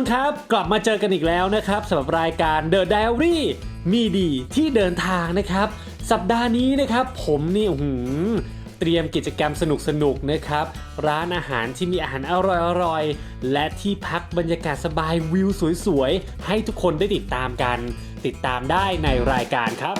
นครับ กลับมาเจอกันอีกแล้วนะครับสำหรับรายการ The Diary มีดีที่เดินทางนะครับ สัปดาห์นี้นะครับ ผมนี่อื้อหือเตรียมกิจกรรมสนุกๆนะครับ ร้านอาหารที่มีอาหารอร่อยๆและที่พักบรรยากาศสบายวิวสวยๆ ให้ทุกคนได้ติดตามกัน ติดตามได้ในรายการครับ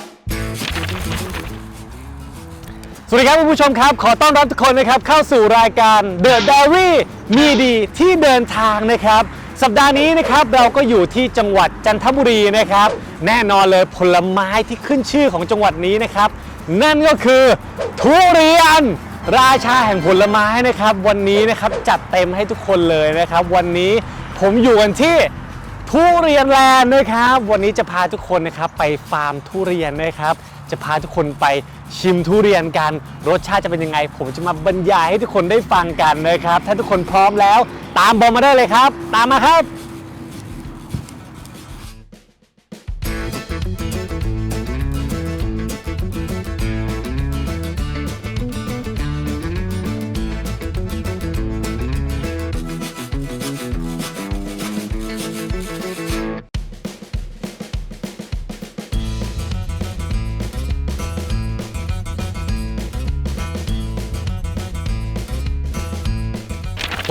สวัสดีครับคุณผู้ชมครับ ขอต้อนรับทุกคนนะครับเข้าสู่รายการ The Diary มีดีที่เดินทางนะครับ สัปดาห์นี้นะครับเราก็อยู่ที่จังหวัดจันทบุรีนะครับ แน่นอนเลยผลไม้ที่ขึ้นชื่อของจังหวัดนี้นะครับ นั่นก็คือทุเรียน ราชาแห่งผลไม้นะครับ วันนี้นะครับจัดเต็มให้ทุกคนเลยนะครับ วันนี้ผมอยู่กันที่ทุเรียนแลนด์นะครับ วันนี้จะพาทุกคนนะครับไปฟาร์มทุเรียนนะครับ จะพาทุกคนไปชิมทุเรียนกัน รสชาติจะเป็นยังไง ผมจะมาบรรยายให้ทุกคนได้ฟังกันนะครับ ถ้าทุกคนพร้อมแล้ว ตามบอมมาได้เลยครับ ตามมาครับ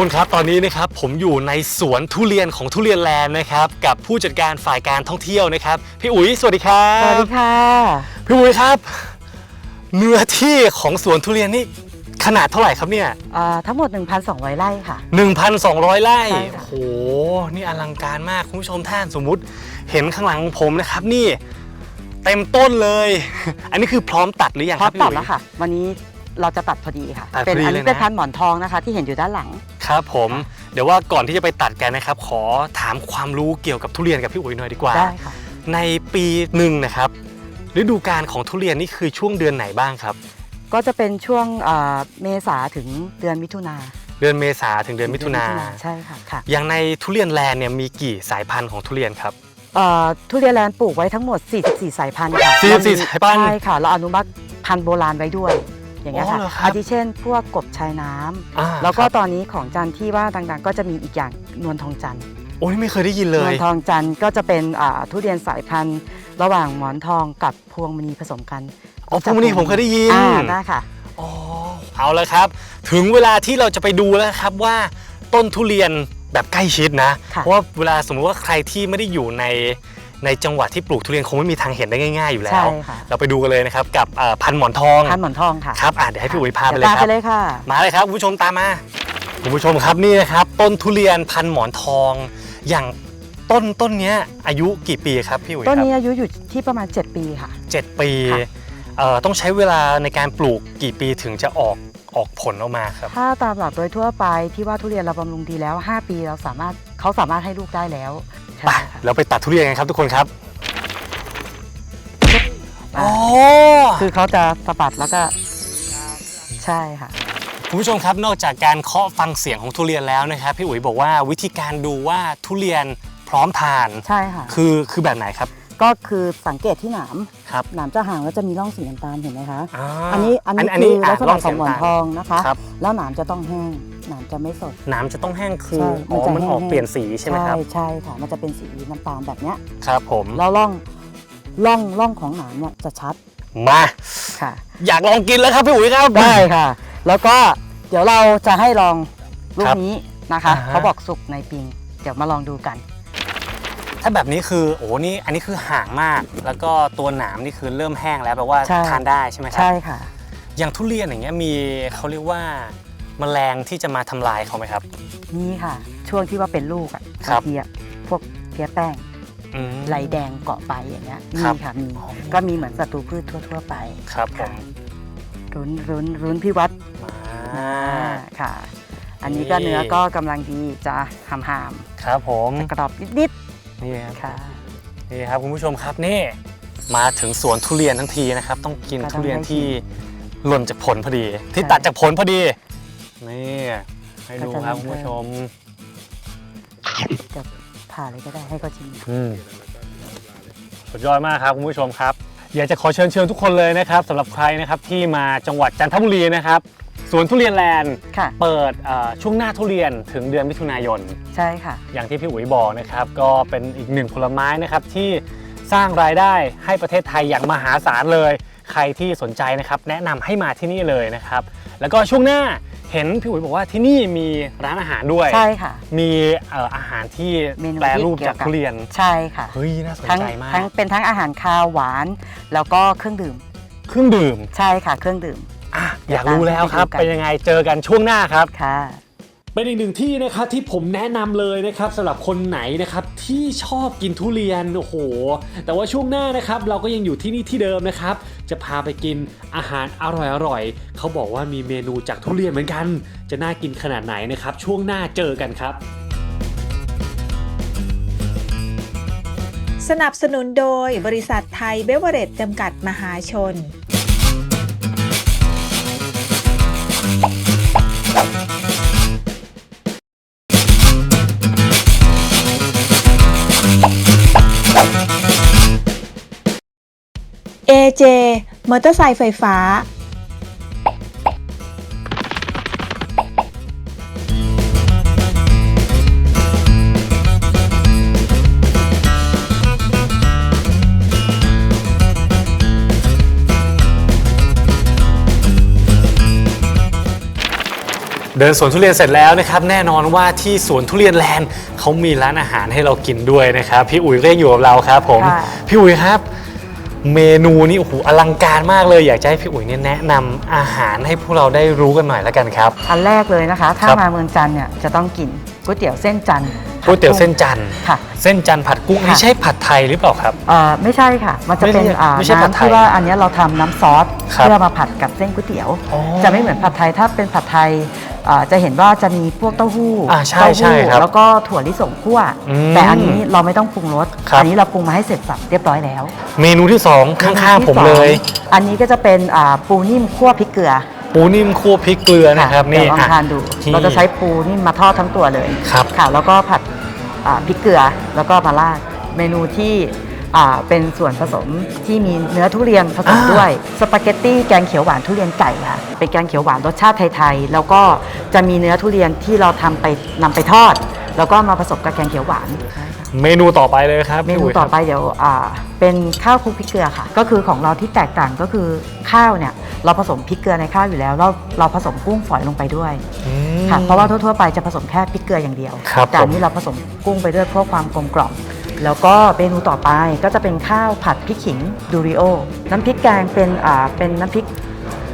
คุณครับตอนนี้นะครับผมอยู่ในสวนทุเรียนของทุเรียนแลนด์นะครับกับผู้จัดการฝ่ายการท่องเที่ยวนะครับ พี่อุ๋ยสวัสดีครับสวัสดีค่ะพี่อุ๋ยครับ เนื้อที่ของสวนทุเรียนนี่ขนาดเท่าไหร่ครับเนี่ยอ่าทั้งหมด 1,200 ไร่ค่ะ 1,200 ไร่ใช่ค่ะ โอ้โหนี่อลังการมากคุณผู้ชมท่านสมมุติ เห็นข้างหลังของผมนะครับนี่ เต็มต้นเลย อันนี้คือพร้อมตัดหรือยังพคร้อรัมบพี่ตัดอุ๋ย แล้วค่ะ วันนี้เราจะตัดพอดีค่ะ ตัดพอดีเป็นอัเลยนี้นะ เป็นพันธุ์หมอนทองนะคะ ที่เห็นอยู่ด้านหลัง ครับผมเดี๋ยวว่าก่อนที่จะไปตัดกันนะครับ ขอถามความรู้เกี่ยวกับทุเรียนกับพี่อุ๋ยหน่อยดีกว่า ได้ค่ะ ในปีหนึ่งนะครับฤดูกาลของทุเรียนนี่คือช่วงเดือนไหนบ้างครับ ก็จะเป็นช่วงอ่าเมษาถึงเดือนมิถุนาเดือนเมษาถึงเดือนมิถุนาใช่ค่ะค่ะอย่างในทุเรียนแลนด์เนี่ยมีกี่สายพันธุ์ของทุเรียนครับ เอ่อทุเรียนแลนด์ปลูกไว้ทั้งหมด 44 สายพันธุ์ค่ะ44เรมีสายพันธุ์ ใช่ค่ะ เราอนุรักษ์พันธุ์โบราณไว้ด้วย อย่างเงี้ยค่ะอ๋อเหรอครับอาทิเช่น พวกกบชายน้ำอ่าแล้วก็ครับ ตอนนี้ของจันทร์ที่ว่าดังๆ ก็จะมีอีกอย่างนวลทองจันทร์โอ้ยไม่เคยได้ยินเลหมอยนทองจันทร์ก็จะเป็นอ่าทุเรียนสายพันธุ์ ระหว่างหมอนทองกับพวงมณีผสมกันอ๋อพวกนี้ผมเคยได้ยิน อ่าได้ค่ะ อ๋อเอาละครับ ถึงเวลาที่เราจะไปดูแล้วครับว่าต้นทุเรียนแบบใกล้ชิดนะ ค่ะเพราะว่าเวลาสมมุติว่าใครที่ไม่ได้อยู่ใน ในจังหวัดที่ปลูกทุเรียนคงไม่มีทางเห็นได้ง่ายๆอยู่แล้ว ใช่ค่ะ เราไปดูกันเลยนะครับกับเอ่อพันธุ์หมอนทองพันธุ์หมอนทองค่ะครับอะเดี๋ยวให้พี่อุ๋ยพาไปเลยดี๋วครับไปเลยค่ะ มาเลยครับคุณผู้ชมตามมาคุณผู้ชมครับนี่นะครับ ต้นทุเรียนพันหมอนทอง อย่างต้นต้นเนี้ยอายุกี่ปีครับพี่อุ๋ยคต้รันบนี้อายุอยู่ที่ประมาณ 7 ปีค่ะ เจ็ดปีค่ะ เอ่อต้องใช้เวลาในการปลูกกี่ปีถึงจะออกออกผลออกมาครับ ถ้าตามหลักโดยทั่วไปที่ว่าทุเรียนเราบำรุงดีแล้ว 5 ปีเราสามารถเขาสามารถให้ลูกได้แล้วใช่ไปค่ะ เราไปตัดทุเรียนกันครับทุกคนครับอ่าอ๋อคือเขาจะสะบัดแล้วก็ใช่ค่ะ คุณผู้ชมครับนอกจากการเคาะฟังเสียงของทุเรียนแล้วนะครับพี่อุ๋ยบอกว่าวิธีการดูว่าทุเรียนพร้อมทานใช่ค่ะ คือคือแบบไหนครับ ก็คือสังเกตที่หนามครับหนามจะห่างแล้วจะมีร่องสีน้ำตาลเห็นไหมคะาอันนี้อันนี้อันคืนี้อลักษร่ณะงของหมอนทองนะคะครับแล้วหนามจะต้องแห้งหนามจะไม่สดน้ำจะต้องแห้งคือใช่อ๋อมันจะมันออกแห้งๆเปลี่ยนสีใช่ไหมครับใช่ค่ะมันจะเป็นสีน้ำตาลแบบเนี้ยครับผมแล้วร่องร่องร่องของหนามเนี่ยจะชัดมาค่ะ อยากลองกินแล้วครับพี่อุ๋ยครับได้ค่ะ แล้วก็เดี๋ยวเราจะให้ลองลูคกรับนี้นะคะอ่าฮะเขาบอกสุกในปิง เดี๋ยวมาลองดูกัน ถ้าแบบนี้คือโอ้นี่อันนี้คือห่างมาก แล้วก็ตัวหนามนี่คือเริ่มแห้งแล้วแปลว่าใช่ ทานได้ใช่ไหมครัใช่ค่ะ อย่างทุเรียนอย่างเงี้ยมีเขาเรียกว่าแมลงที่จะมาทำลายเขาไหมครับ นี่ค่ะ ช่วงที่ว่าเป็นลูกอะครับางทีอะพวกเพี้ยแป้งอืมไรแดงเกาะไปอย่างเงี้ยครัมีบค่ะมีอ๋อก็มีเหมือนศัตรูพืชทั่ว ๆ ไปครับผมรุนรุนรุนพี่วัดมาอ่าค่ะ อันนี้ก็นี่เนื้อก็กำลังดีจะหามหามครับผมๆกรอบนิด นี่ครับๆค่ะ นี่ครับคุณผู้ชมครับนี่ มาถึงสวนทุเรียนทั้งทีนะครับ ต้องกินก็ต้องทุเรียนได้ที่หล่นจากผลพอดี ที่ใช่ตัดจากผลพอดีนี่ให้ดูก็จะครับมี คุณผู้ชมจะผ่าเลยก็ได้ให้เขาชิมอืมสุดยอดมากครับคุณผู้ชมครับ อยากจะขอเชิญเชิญทุกคนเลยนะครับสำหรับใครนะครับที่มาจังหวัดจันทบุรีนะครับ สวนทุเรียนแลนด์ค่ะ เปิดเอ่อช่วงหน้าทุเรียนถึงเดือนมิถุนายน ใช่ค่ะ อย่างที่พี่อุ๋ยบอกนะครับ ก็เป็นอีกหนึ่งผลไม้นะครับที่สร้างรายได้ให้ประเทศไทยอย่างมหาศาลเลย ใครที่สนใจนะครับแนะนำให้มาที่นี่เลยนะครับ แล้วก็ช่วงหน้าเห็นพี่อุ๋ยบอกว่าที่นี่มีร้านอาหารด้วย ใช่ค่ะ มีเอ่ออาหารที่เมนูแปรที่รูปเกี่ยวจากกับ ทุเรียนใช่ค่ะ เฮ้ยน่าสนทั้งใจมากทั้งเป็นทั้งอาหารคาวหวาน แล้วก็เครื่องดื่ม เครื่องดื่ม ใช่ค่ะ เครื่องดื่ม อะอยากรู้แล้วครับไปดูกันเป็นยังไงเจอกันช่วงหน้าครับค่ะเป็นอีกหนึ่งที่นะครับที่ผมแนะนำเลยนะครับสำหรับคนไหนนะครับที่ชอบกินทุเรียนโอ้โห แต่ว่าช่วงหน้านะครับเราก็ยังอยู่ที่นี่ที่เดิมนะครับ จะพาไปกินอาหารอร่อยๆเขาบอกว่ามีเมนูจากทุเรียนเหมือนกัน จะน่ากินขนาดไหนนะครับ ช่วงหน้าเจอกันครับ สนับสนุนโดยบริษัทไทยเบเวอเรจจำกัดมหาชน AJ มอเตอร์ไซค์ไฟฟ้า เดินสวนทุเรียนเสร็จแล้วนะครับ แน่นอนว่าที่สวนทุเรียนแลนด์เขามีร้านอาหารให้เรากินด้วยนะครับ พี่อุ๋ยก็ยังอยู่กับเราครับผม ค่ะ พี่อุ๋ยครับ เมนูนี้โอ้โหอลังการมากเลย อยากจะให้พี่อุ๋ยเนี่ยแนะนำอาหารให้พวกเราได้รู้กันหน่อยแล้วกันครับ อันแรกเลยนะคะ ถ้าครับ มาเมืองจันทร์เนี่ยจะต้องกินก๋วยเตี๋ยวเส้นจันทร์ก๋วยเตี๋ยวเส้นจันทร์ค่ะ เส้นจันทร์ผัดกุ้งค่ะ นี่ใช่ผัดไทยหรือเปล่าครับ เอ่อไม่ใช่ค่ะ มันจะเป็นไม่ใช่อ่าไม่ใช่ผัดน้ำไทยที่ว่าอันเนี้ยเราทำน้ำซอสครับ เพื่อมาผัดกับเส้นก๋วยเตี๋ยวอ๋อจะไม่เหมือนผัดไทยถ้าเป็นผัดไทย อ่าจะเห็นว่าจะมีพวกเต้าหู้อ่าใช่เต้าใช่หู้ครับแล้วก็ถั่วลิสงคั่ว อืมแต่อันนี้เราไม่ต้องปรุงรสครับ อันี้เราปรุงมาให้เสร็จสับเรียบร้อยแล้วเมนูที่สองข้าง ๆ ผมเลยที่สองอันนี้ก็จะเป็นอ่าปูนิ่มคั่วพริกเกลือปูนิ่มคั่วพริกเกลือนะครับเดี๋นี่ยวลองอะ ทานดู ที่เราจะใช้ปูนิ่มมาทอดทั้งตัวเลยครับ ค่ะแล้วก็ผัดอ่าพริกเกลือแล้วก็มาราดเมนูที่ อ่าเป็นส่วนผสมที่มีเนื้อทุเรียนผสมอ่าด้วยสปาเกตตี้แกงเขียวหวานทุเรียนไก่ค่ะเป็นแกงเขียวหวานรสชาติไทยๆแล้วก็จะมีเนื้อทุเรียนที่เราทำไปนำไปทอด แล้วก็มาผสมกับแกงเขียวหวานเมนูต่อไปเลยครับเมนูพี่ยต่อครับไปเดี๋ยวอ่าเป็นข้าวคลุกพริกเกลือค่ะ ก็คือของเราที่แตกต่างก็คือข้าวเนี่ยเราผสมพริกเกลือในข้าวอยู่แล้วเราเราผสมกุ้งฝอยลงไปด้วยอืมค่ะเพราะว่าทั่วๆไปจะผสมแค่พริกเกลืออย่างเดียวครับแต่อันผมนี้เราผสมกุ้งไปด้วยเพื่อความกลมกล่อม แล้วก็เมนูต่อไปก็จะเป็นข้าวผัดพริกขิงดูริโอ น้ำพริกแกงเป็นอ่าเป็นน้ำพริก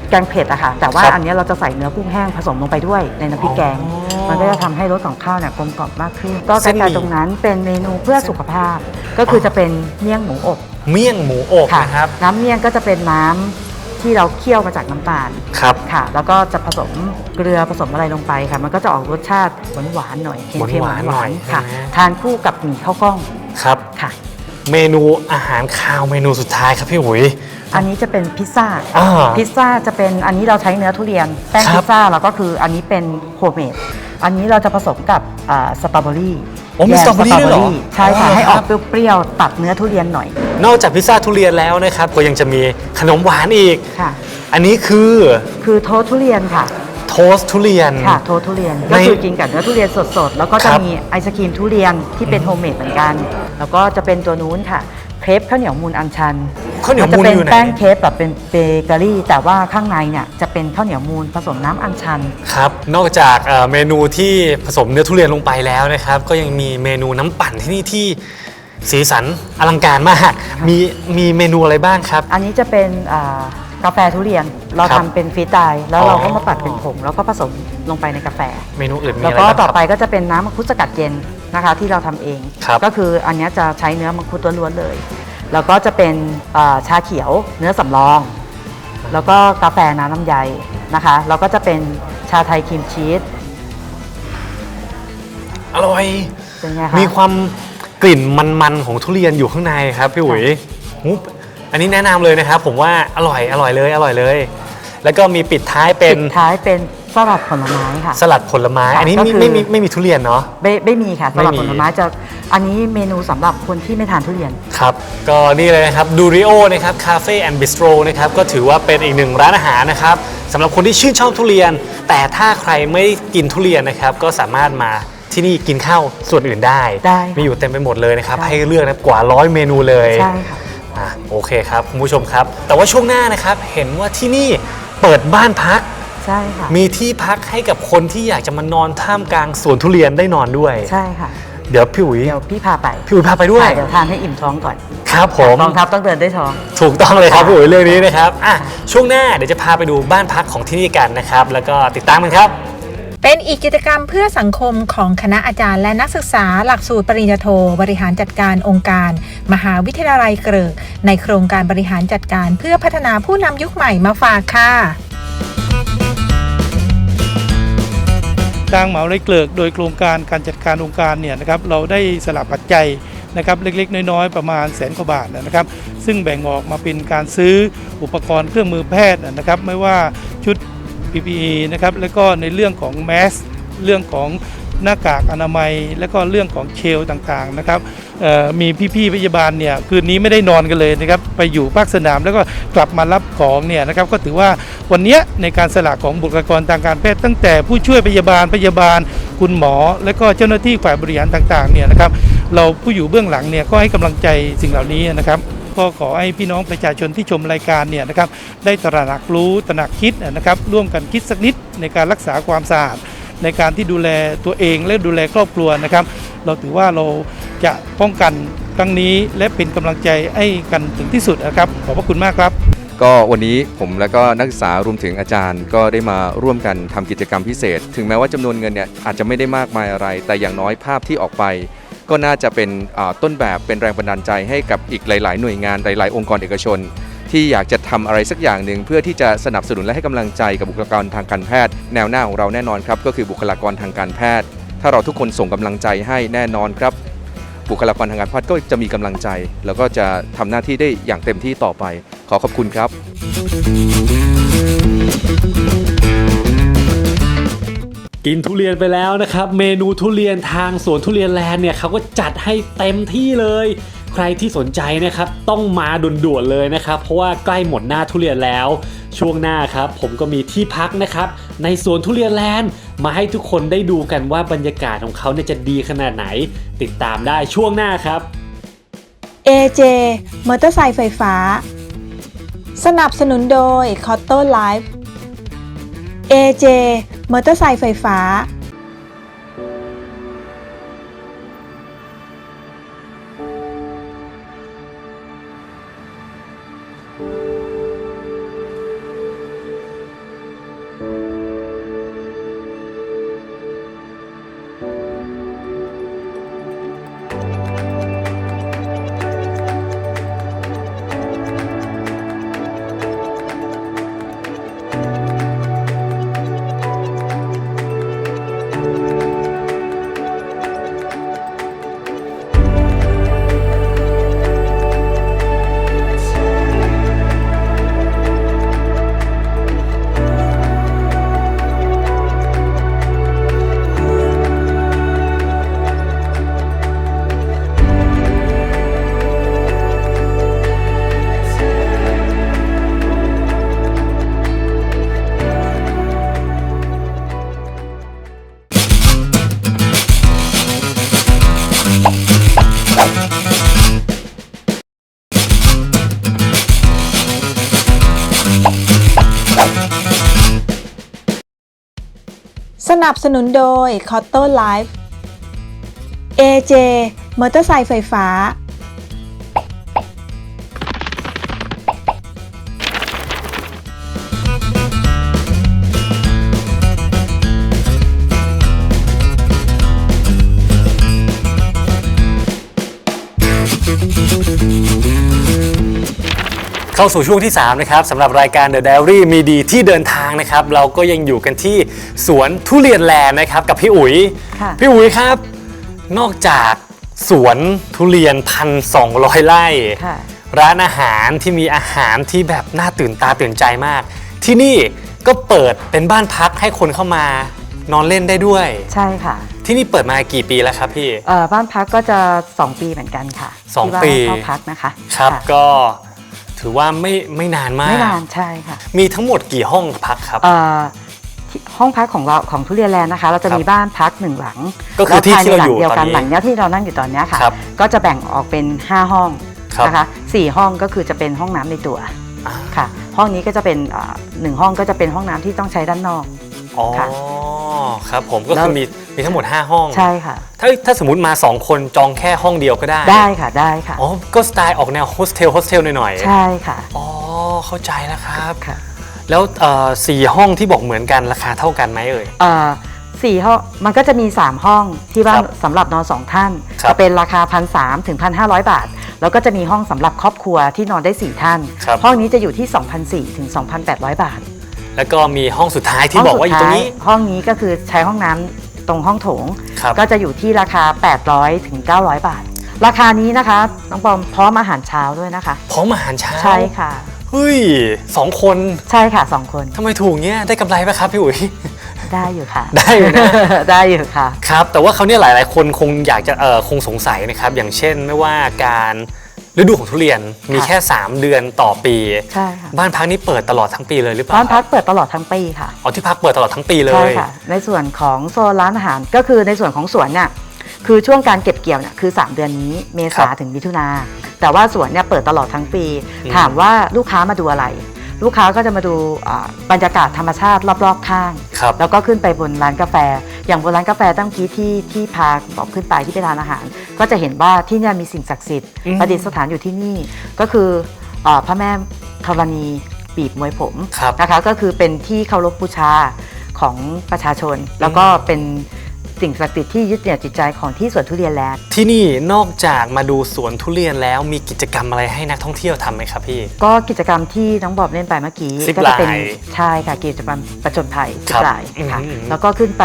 แกงเผ็ดอะค่ะ แต่ว่าครับอันนี้เราจะใส่เนื้อกุ้งแห้งผสมลงไปด้วยในน้ำพริกแกง อ๋อมันก็จะทำให้รสของข้าวเนี่ยกลมกล่อมมากขึ้น ก็เส้ใกนหมี่ล้ๆตรงนั้นเป็นเมนูเพื่อสุขภาพ ก็คือจะเป็นเมี่ยงหมูอบเมี่ยงหมูอบค่ะ นะครับ น้ำเมี่ยงก็จะเป็นน้ำที่เราเคี่ยวมาจากน้ำตาล ครับ ค่ะแล้วก็จะผสมเกลือผสมอะไรลงไปค่ะ มันก็จะออกรสชาติหวานๆหน่อยเค็มๆหวานๆหน่อยค่ะ ใช่ไหม ทานคู่กับหมี่ข้าวกล้อง ครับค่ะ เมนูอาหารคาวเมนูสุดท้ายครับพี่อุ๋ย อันนี้จะเป็นพิซซ่าอ่าพิซซ่าจะเป็นอันนี้เราใช้เนื้อทุเรียนแป้งครับ พิซซ่าแล้วก็คืออันนี้เป็นโฮมเมดอันนี้เราจะผสมกับอ่าสตรอเบอรี่โอ้มีแยสตรอเบอรี่ด้วยเหรอใช่ค่ะอ๋อให้ออกครับ เปรี้ยวๆตัดเนื้อทุเรียนหน่อยนอกจากพิซซ่าทุเรียนแล้วนะครับก็ยังจะมีขนมหวานอีก ค่ะ อันนี้คือ คือโทสต์ทุเรียนค่ะ โทสต์ทุเรียน ค่ะโทสต์ทุเรียนในก็คือกินกับเนื้อทุเรียนสดๆ แล้วก็คจะรับ มีไอศครีมทุเรียนที่เป็นโฮมเมดเหมือนกัน แล้วก็จะเป็นตัวนู้นค่ะ เครปข้าวเหนียวมูลอัญชันข้าวเหนียวมูลจะเป็นอยู่ไหนแป้งเครปแบบเป็นเบเกอรี่ แต่ว่าข้างในเนี่ยจะเป็นข้าวเหนียวมูลผสมน้ำอัญชัน ครับ นอกจากเอ่อเมนูที่ผสมเนื้อทุเรียนลงไปแล้วนะครับ ก็ยังมีเมนูน้ำปั่นที่นี่ที่สีสันอลังการมาก มีมีเมนูอะไรบ้างครับ อันนี้จะเป็นอ่า กาแฟทุเรียนเราครัทำบเป็นฟรีสไตล์แล้วอ๋อเราก็มาปัดเป็นผงแล้วก็ผสมลงไปในกาแฟ เมนูอื่นมีแล้วอะไรก็บ้างคต่อรับ ไปก็จะเป็นน้ำมังคุดสกัดเย็นนะคะ ที่เราทำเอง ครับก็คืออันเนี้ยจะใช้เนื้อมังคุดล้วนๆเลย แล้วก็จะเป็นอ่าชาเขียวเนื้อสำรอง แล้วก็กาแฟน้ำลำไยนะคะ แล้วก็จะเป็นชาาไทยครีมชีสอร่อย เป็นไงคะ มีความกลิ่นมันๆของทุเรียนอยู่ข้างในครับพี่อุ๋ยหู อันนี้แนะนำเลยนะครับ ผมว่าอร่อยอร่อยเลยอร่อยเลย แล้วก็มีปิดท้ายเป็นปิดท้ายเป็นสลัดผลไม้ค่ะ สลัดผลไม้ ค่ะอันนี้ก็ไม่คือ ไม่มีไม่มีทุเรียนเนาะ ไม่ไม่มีค่ะสลัดไม่มี ผลไม้จะอันนี้เมนูสำหรับคนที่ไม่ทานทุเรียน ครับ ก็นี่เลยนะครับดูริโอนะครับคาเฟ่แอนด์บิสโตรนะครับก็ถือว่าเป็นอีกหนึ่งร้านอาหารนะครับสำหรับคนที่ชื่นชอบทุเรียน แต่ถ้าใครไม่กินทุเรียนนะครับก็สามารถมาที่นี่กินข้าวส่วนอื่นได้ ได้ค่ะมีอยู่เต็มไปหมดเลยนะครับ ใช่ ให้เลือกนะครับกว่าร้อยเมนูเลย ใช่ค่ะ อะโอเคครับคุณผู้ชมครับ แต่ว่าช่วงหน้านะครับเห็นว่าที่นี่เปิดบ้านพัก ใช่ค่ะ มีที่พักให้กับคนที่อยากจะมานอนท่ามกลางสวนทุเรียนได้นอนด้วย ใช่ค่ะ เดี๋ยวพี่อุ๋ยเดี๋ยวพี่พาไปพี่อุ๋ยพาไปด้วยค่ะเดี๋ยวทานให้อิ่มท้องก่อนครับผมกองทัพต้องเดินด้วยท้อง ถูกต้องเลยครับค่ะพี่อุ๋ยเรื่องนี้นะครับอะช่วงหน้าเดี๋ยวจะพาไปดูบ้านพักของที่นี่กันนะครับ แล้วก็ติดตามกันครับ เป็นอีกกิจกรรมเพื่อสังคมของคณะอาจารย์และนักศึกษาหลักสูตรปริญญาโท บริหารจัดการองค์การ มหาวิทยาลัยเกริกในโครงการบริหารจัดการเพื่อพัฒนาผู้นำยุคใหม่มาฝากค่ะทางมหาวิทยาลัยเกลิกโดยโครงการการจัดการองค์การเนี่ยนะครับเราได้สลับปัจจัยนะครับเล็กๆ น้อยๆ ประมาณแสนกว่าบาทนะครับ ซึ่งแบ่งออกมาเป็นการซื้ออุปกรณ์เครื่องมือแพทย์นะครับ ไม่ว่าชุด PPE นะครับแล้วก็ในเรื่องของแมสเรื่องของหน้ากากอนามัย แล้วก็เรื่องของเชลต่างๆนะครับมีพี่ๆพยาบาลเนี่ยคืนนี้ไม่ได้นอนกันเลยนะครับไปอยู่ภาคสนามแล้วก็กลับมารับของเนี่ยนะครับก็ถือว่าวันนี้ในการสละของบุคลากรทางการแพทย์ตั้งแต่ผู้ช่วยพยาบาลพยาบาล คุณหมอ และก็เจ้าหน้าที่ฝ่ายบริหารต่างๆเนี่ยนะครับเราผู้อยู่เบื้องหลังเนี่ยก็ให้กำลังใจสิ่งเหล่านี้นะครับ ก็ขอให้พี่น้องประชาชนที่ชมรายการเนี่ยนะครับได้ตระหนักรู้ตระหนักคิดนะครับร่วมกันคิดสักนิดในการรักษาความสะอาดในการที่ดูแลตัวเองและดูแลครอบครัวนะครับ เราถือว่าเราจะป้องกันครั้งนี้และเป็นกำลังใจให้กันถึงที่สุดนะครับ ขอบพระคุณมากครับ ก็วันนี้ผมและก็นักศึกษารวมถึงอาจารย์ ก็ได้มาร่วมกันทำกิจกรรมพิเศษ ถึงแม้ว่าจำนวนเงินเนี่ยอาจจะไม่ได้มากมายอะไร แต่อย่างน้อยภาพที่ออกไป ก็น่าจะเป็นต้นแบบเป็นแรงบันดาลใจให้กับอีกหลาย ๆ หน่วยงานหลาย ๆ องค์กรเอกชน ที่อยากจะทำอะไรสักอย่างหนึ่งเพื่อที่จะสนับสนุนและให้กำลังใจกับบุคลากรทางการแพทย์ แนวหน้าของเราแน่นอนครับก็คือบุคลากรทางการแพทย์ ถ้าเราทุกคนส่งกำลังใจให้แน่นอนครับ บุคลากรทางการแพทย์ก็จะมีกำลังใจ แล้วก็จะทำหน้าที่ได้อย่างเต็มที่ต่อไป ขอขอบคุณครับ กินทุเรียนไปแล้วนะครับ เมนูทุเรียนทางสวนทุเรียนแลนด์เนี่ยเขาก็จัดให้เต็มที่เลย ใครที่สนใจนะครับต้องมาด่วนๆเลยนะครับ เพราะว่าใกล้หมดหน้าทุเรียนแล้ว ช่วงหน้าครับ ผมก็มีที่พักนะครับ ในสวนทุเรียนแลนด์มาให้ทุกคนได้ดูกันว่าบรรยากาศของเขาเนี่ยจะดีขนาดไหน ติดตามได้ช่วงหน้าครับ AJ มอเตอร์ไซค์ไฟฟ้า สนับสนุนโดย c o t t o Life AJ มอเตอร์ไซค์ไฟฟ้า นับสนุนโดย c o t t o Life AJ มอเตอร์ไซค์ไฟฟ้า เข้าสู่ช่วงที่ 3 นะครับสำหรับรายการ The Diary มีดีที่เดินทางนะครับ เราก็ยังอยู่กันที่ สวนทุเรียนแลนด์นะครับกับพี่อุ๋ย ค่ะ พี่อุ๋ยครับ นอกจากสวนทุเรียนพันสองร้อยไร่ ค่ะ ร้านอาหารที่มีอาหารที่แบบน่าตื่นตาตื่นใจมาก ที่นี่ก็เปิดเป็นบ้านพักให้คนเข้ามานอนเล่นได้ด้วย ใช่ค่ะที่นี่เปิดมากี่ปีแล้วครับพี่ เอ่อบ้านพักก็จะ 2 ปีเหมือนกันค่ะสองที่ว่าปี เข้าพักนะคะครับะก็ถือว่าไม่ไม่นานมาก ไม่นานใช่ค่ะมีทั้งหมดกี่ห้องพักครับ เอ่อที่ ห้องพักของเราของทุเรียนแลนด์นะคะ เราจะครับมีบ้านพักหนึ่งหลังก็คือที่แล้วภที่เราอยู่ในหลังเดียวกันตอนนี้หลังเนี้ยที่เรานั่งอยู่ตอนเนี้ยค่ะ ครับก็จะแบ่งออกเป็น 5 ห้องครับนะคะสี่ห้องก็คือจะเป็นห้องน้ำในตัวอ่า ค่ะ ห้องนี้ก็จะเป็นเอ่อหนึ่งห้องก็จะเป็นห้องน้ำที่ต้องใช้ด้านนอก อ๋อค่ะครับผมก็แล้คือวมีมีทั้งหมด 5 ห้อง ใช่ค่ะ ถ้าถ้าสมมติมา 2 คนจองแค่ห้องเดียวก็ได้ได้ค่ะได้ค่ะ อ๋อก็สไตล์ออกแนวโฮสเทลโฮสเทลหน่อยๆใช่ค่ะอ๋อเข้าใจแล้วครับ ค่ะ แล้วเอ่อสี่ห้องที่บอกเหมือนกันราคาเท่ากันไหมเอ่ย เอ่อสี่ห้องมันก็จะมี 3 ห้องที่บ้าคนรับสำหรับนอนสองท่านครับจะเป็นราคา1 3 0 0ถึง1,500บาท แล้วก็จะมีห้องสำหรับครอบครัวที่นอนได้ 4 ท่าน ครับ ห้องนี้จะอยู่ที่ 2,400ถึง2,800 บาทแล้วก็มีห้องสุดท้ายที่บอกว่าอยู่ตรงนี้ห้สุดท้ายห้องนี้ก็คือใช้ห้องน้ำตรงห้องโถง ครับ ก็จะอยู่ที่ราคา 800ถึง900 บาท ราคานี้นะคะน้องปอมพร้อมอาหารเช้าด้วยนะคะ พร้อมอาหารเช้าใช่ค่ะ เฮ้ยสองคนใช่ค่ะสองคนทำไมถูกเงี้ยได้กำไรไหมครับพี่อุ๋ย ได้อยู่ค่ะ ได้อยู่นะ ได้อยู่ค่ะ ครับ แต่ว่าเขาวเนี่ยหลายๆ คนคงอยากจะเออคงสงสัยนะครับ อย่างเช่นไม่ว่าการฤดูของทุเรียนมีแค่ 3 เดือนต่อปีใช่ค่ะบ้านพักนี้เปิดตลอดทั้งปีเลยหรือเปล่าบ้านพักคเปิดตลอดทั้งปีค่ะอ๋อที่พักเปิดตลอดทั้งปีเลใช่ยค่ะในส่วนของโซนร้านอาหารก็คือในส่วนของสวนเนี่ย คือช่วงการเก็บเกี่ยวเนี่ยคือ 3 เดือนนี้เมษาครับถึงมิถุนาแต่ว่าสวนเนี่ยเปิดตลอดทั้งปีอืมถามว่าลูกค้ามาดูอะไร ลูกค้าก็จะมาดูอ่าบรรยากาศธรรมชาติรอบๆข้างครับแล้วก็ขึ้นไปบนร้านกาแฟ อย่างบนร้านกาแฟตั้งกี้ที่ที่พาบอกขึ้นไปที่ไปทานอาหาร ก็จะเห็นว่าที่เนี่ยมีสิ่งศักดิ์สิทธิ์อืมประดิษฐานอยู่ที่นี่ก็คืออาพระแม่ธรณีบีบมวยผมครับนะคะก็คือเป็นที่เคารพบูชาของประชาชนแล้วก็เป็น สิ่งศักดิ์สิทธิ์ที่ยึดเหนี่ยวจิตใจของที่สวนทุเรียนแลนด์ที่นี่นอกจากมาดูสวนทุเรียนแล้วมีกิจกรรมอะไรให้นักท่องเที่ยวทำไหมครับพี่ ก็กิจกรรมที่น้องบอบเล่นไปเมื่อกี้ซิปก็จะเป็นไลน์ใช่ค่ะกิจกรรมประจนภัยซิครับปไลน์ค่ะอืม แล้วก็ขึ้นไป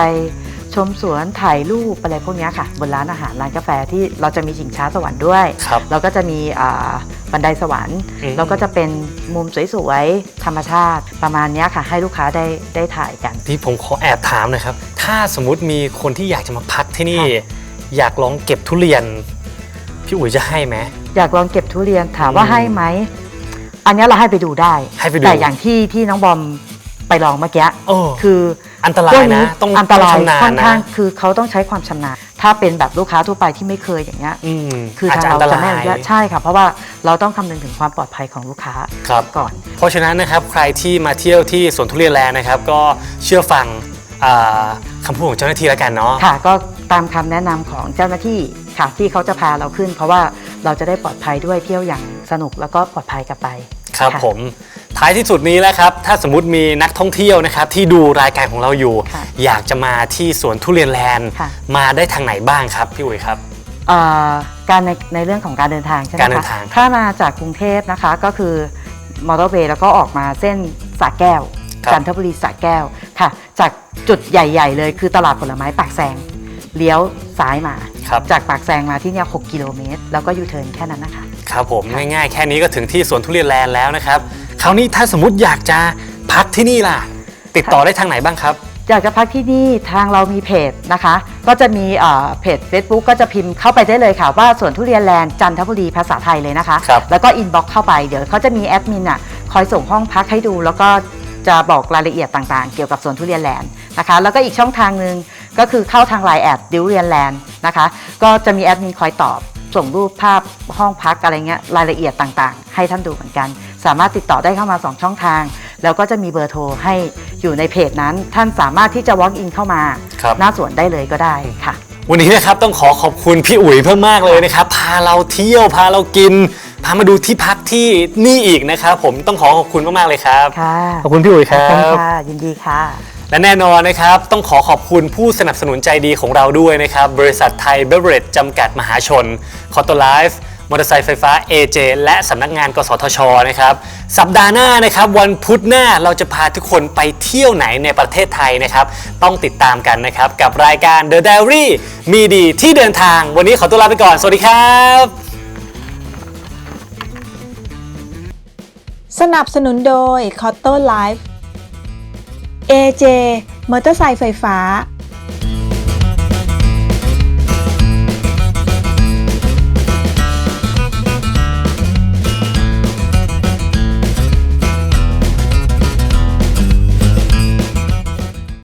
ชมสวนถ่ายรูปอะไรพวกเนี้ยค่ะ บนร้านอาหารร้านกาแฟที่เราจะมีชิงช้าสวรรค์ด้วย ครับแล้วก็จะมีอ่าบันไดสวรรค์อืม แล้วก็จะเป็นมุมสวยๆธรรมชาติประมาณเนี้ยค่ะ ให้ลูกค้าได้ได้ถ่ายกัน ที่ผมขอแอบถามหนะครับ ถ้าสมมุติมีคนที่อยากจะมาพักที่นี่ค่ะอยากลองเก็บทุเรียน พี่อุ๋ยจะให้ไหม อยากลองเก็บทุเรียนถามว่าอืมให้ไหม อันเนี้ยเราให้ไปดูได้ ให้ไปดูแต่อย่างที่ที่น้องบอม ไปลองเมื่อกี้โอ้คืออันตราพวยกนะต้องอันตรายต้องชำนาญค่อนนะข้างคือเขาต้องใช้ความชำนาญถ้าเป็นแบบลูกค้าทั่วไปที่ไม่เคยอย่างเงี้ยอืมคืออาจทางจะอัเรานตจะราไม่อนุญาตย ใช่ค่ะ เพราะว่าเราต้องคำนึงถึงความปลอดภัยของลูกค้าครับ ก่อน เพราะฉะนั้นนะครับใครที่มาเที่ยวที่สวนทุเรียนแลนด์นะครับ ก็เชื่อฟังอ่าคำพูดของเจ้าหน้าที่แล้วกันเนาะ ค่ะก็ตามคำแนะนำของเจ้าหน้าที่ค่ะที่เขาจะพาเราขึ้น เพราะว่าเราจะได้ปลอดภัยด้วยเที่ยวอย่างสนุกแล้วก็ปลอดภัยกลับไปครับค่ะผม ท้ายที่สุดนี้แล้วครับ ถ้าสมมติมีนักท่องเที่ยวนะครับ ที่ดูรายการของเราอยู่ ค่ะอยากจะมาที่สวนทุเรียนแลนด์ ค่ะ มาได้ทางไหนบ้างครับ พี่อุ๋ยครับ เอ่อการในในเรื่องของการเดินทางใช่ไหมการเดิคะ นทาง ถ้ามาจากกรุงเทพนะคะก็คือมอเตอร์เวย์แล้วก็ออกมาเส้นสระแก้วครับจันทบุรีสระแก้วค่ะ จากจุดใหญ่ ๆ เลยคือตลาดผลไม้ปากแซงเลี้ยวซ้ายมา ครับ จากปากแซงมาที่เนี่ย 6 กิโลเมตร แล้วก็ยูเทิร์นแค่นั้นนะคะ ครับผมง่ายๆ แค่นี้ก็ถึงที่สวนทุเรียนแลนด์แล้วนะครับ คราวนี้ถ้าสมมติอยากจะพักที่นี่ล่ะ ติดต่อได้ทางไหนบ้างครับ อยากจะพักที่นี่ทางเรามีเพจนะคะ ก็จะมีเอ่อเพจ Facebook ก็จะพิมพ์เข้าไปได้เลยค่ะ ว่าสวนทุเรียนแลนด์จันทบุรีภาษาไทยเลยนะคะครับแล้วก็อินบ็อกเข้าไปเดี๋ยวเขาจะมีแอดมินอะคอยส่งห้องพักให้ดู แล้วก็จะบอกรายละเอียดต่างๆ เกี่ยวกับสวนทุเรียนแลนด์นะคะ แล้วก็อีกช่องทางหนึ่งก็คือเข้าทางไลน์แอดดิวเรียนแลนด์นะคะ ก็จะมีแอดมินคอยตอบส่งรูปภาพห้องพักอะไรเงี้ยรายละเอียดต่างๆ ให้ท่านดูเหมือนกัน สามารถติดต่อได้เข้ามา 2 ช่องทาง แล้วก็จะมีเบอร์โทรให้อยู่ในเพจนั้น ท่านสามารถที่จะ walk in เข้ามา ครับ หน้าสวนได้เลยก็ได้ค่ะ วันนี้นะครับต้องขอขอบคุณพี่อุ๋ยเพิ่มมากเลยนะครับ พาเราเที่ยวพาเรากิน พามาดูที่พักที่นี่อีกนะครับผมต้องขอขอบคุณมากๆเลยครับ ค่ะขอบคุณพี่อุ๋ยคขอบรัคุณบค่ะยินดีค่ะ และแน่นอนนะครับ ต้องขอขอบคุณผู้สนับสนุนใจดีของเราด้วยนะครับ บริษัทไทยเบเวอร์เรจจำกัดมหาชนคอตโตไลฟ์มอเตอร์ไซค์ไฟฟ้า AJ และสำนักงานกสทชนะครับ สัปดาห์หน้านะครับ วันพุธหน้าเราจะพาทุกคนไปเที่ยวไหนในประเทศไทยนะครับ ต้องติดตามกันนะครับ กับรายการ The Diary มีดีที่เดินทาง วันนี้ขอตัวลาไปก่อน สวัสดีครับ สนับสนุนโดย c o t t o Life AJ มอเตอร์ไซค์ไฟฟ้า